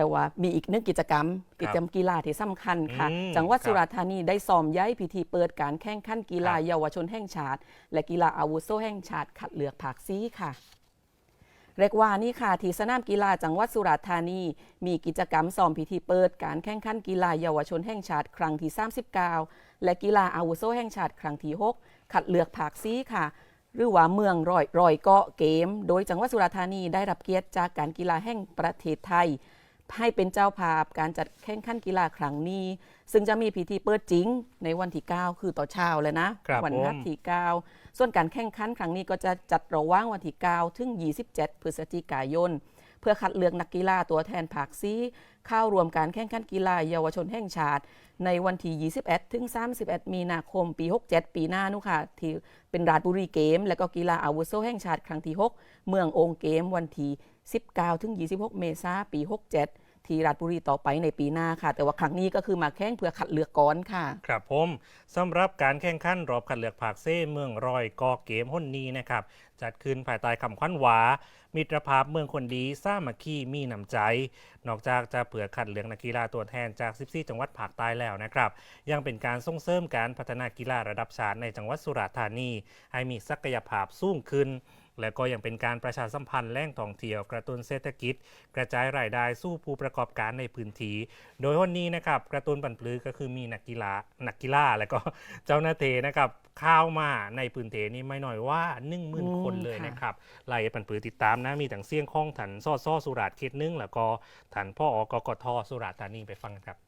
แต่ว่ามีอีกหนึ่งกิจกรรม กิจกรรมกีฬาที่สำคัญค่ะ อืมจังหวัดครับสุราษฎร์ธานีได้ซ้อมย้ายพิธีเปิดการแข่งขันกีฬาครับ เยาวชนแห่งชาติ และกีฬาอาวุโสแห่งชาติคัดเลือกผักซีค่ะ เรียกว่านี่ค่ะที่สนามกีฬาจังหวัดสุราษฎร์ธานี มีกิจกรรมซ้อมพิธีเปิดการแข่งขันกีฬาเยาวชนแห่งชาติครั้งที่ 39 และกีฬาอาวุโสแห่งชาติครั้งที่ 6 คัดเลือกผักซีค่ะ หรือว่าเมืองรอยรอยเกาะเกม โดยจังหวัดสุราษฎร์ธานีได้รับเกียรติจากการกีฬาแห่งประเทศไทย ให้เป็นเจ้าภาพการจัดแข่งขันกีฬาครั้งนี้ ซึ่งจะมีพิธีเปิดจริงในวันที่ 9 คือต่อนเช้าเลยนะ ครับวันัดผม ที่ 9 ส่วนการแข่งขันครั้งนี้ก็จะจัดระหว่างวันที่ 9 ถึง 27 พฤศจิกายน เพื่อคัดเลือกนักกีฬาตัวแทนภาคซีเข้ารวมการแข่งขันกีฬาเยาวชนแห่งชาติ ในวันที่21 ถึง 31 มีนาคมปี 67 ปีหน้านู้นค่ะที่เป็นราชบุรีเกม และก็กีฬาอาวุโสแห่งชาติครั้งที่ 6 เมืององค์เกมวันที่19 ถึง 26 เมษายนปี 67 ที่ราชบุรีต่อไปในปีหน้าค่ะ แต่ว่าครั้งนี้ก็คือมาแข่งเพื่อคัดเลือกก่อนค่ะ ครับผมสำหรับการแข่งขันรอบคัดเลือกภาคเซ่เมืองรอยกอเกมห้นนี้นะครับจัดขึ้นภายใต้คำขวัญหวา มิตรภาพเมืองคนดีสร้างมัคคีมีน้ำใจ นอกจากจะเผื่อคัดเลือกนักกีฬาตัวแทนจาก 14 จังหวัดภาคใต้แล้วนะครับ ยังเป็นการส่งเสริมการพัฒนากีฬาระดับชาติในจังหวัดสุราษฎร์ธานี ให้มีศักยภาพสูงขึ้น และก็ยังเป็นการประชาสัมพันธ์แหล่งท่องเที่ยวกระตุ้นเศรษฐกิจ กระจายรายได้สู่ผู้ประกอบการในพื้นที่โดยวันนี้นะครับกระตุ้นปันปลือก็คือมีนักกีฬานักกีฬาและก็เจ้าหน้าที่นะครับเข้าวมาในพื้นที่นี้ไม่น้อยว่า 1 0,000อืมคนเลยค่ะนะครับไล่ปันปลือติดตามนะ มีทั้งเสี่ยงข้องถันซ่อซ่อสุราษฎร์เขตหนึง แล้วก็ถันพ่ออกกทสุราษฎร์ธานีไปฟังกันครับ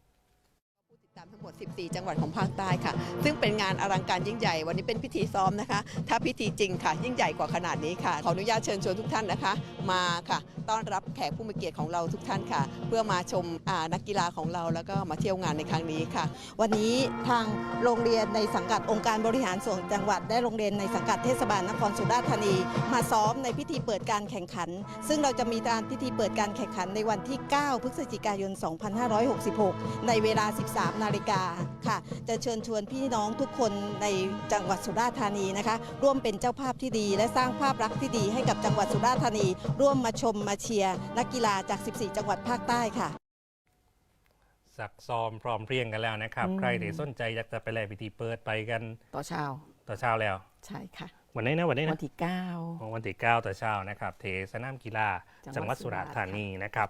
ผู้ติดตาม ทั้งหมด 14 จังหวัดของภาคใต้ค่ะ ซึ่งเป็นงานอลังการยิ่งใหญ่ วันนี้เป็นพิธีซ้อมนะคะ ถ้าพิธีจริงค่ะ ยิ่งใหญ่กว่าขนาดนี้ค่ะ ขออนุญาตเชิญชวนทุกท่านนะคะ มาค่ะ ต้อนรับแขกผู้มีเกียรติของเราทุกท่านค่ะ เพื่อมาชมนักกีฬาของเราแล้วก็มาเที่ยวงานในครั้งนี้ค่ะ วันนี้ทางโรงเรียนในสังกัดองค์การบริหารส่วนจังหวัดและโรงเรียนในสังกัดเทศบาลนครสุราษฎร์ธานี มาซ้อมในพิธีเปิดการแข่งขัน ซึ่งเราจะมีการพิธีเปิดการแข่งขันในวันที่ 9 พฤศจิกายน 2566 ในเวลา 13 นาฬิกาค่ะ จะเชิญชวนพี่น้องทุกคนในจังหวัดสุราษฎร์ธานีนะคะ ร่วมเป็นเจ้าภาพที่ดี และสร้างภาพลักษณ์ที่ดีให้กับจังหวัดสุราษฎร์ธานี ร่วมมาชมมาเชียร์นักกีฬาจาก 14 จังหวัดภาคใต้ค่ะสักซ้อมพร้อมเพรียงกันแล้วนะครับอืมใครที่สนใจอยากจะไปแลพิธีเปิดไปกันต่อเช้าต่อเช้าแล้ว ใช่ค่ะ วันนี้นะวันนี้วันะนที่9วันที่9ต่อเช้านะครับเทสนามกีฬาจัจังงหหวัวัดดสุราษฎร์ธานีสุราษฎร์นะครับ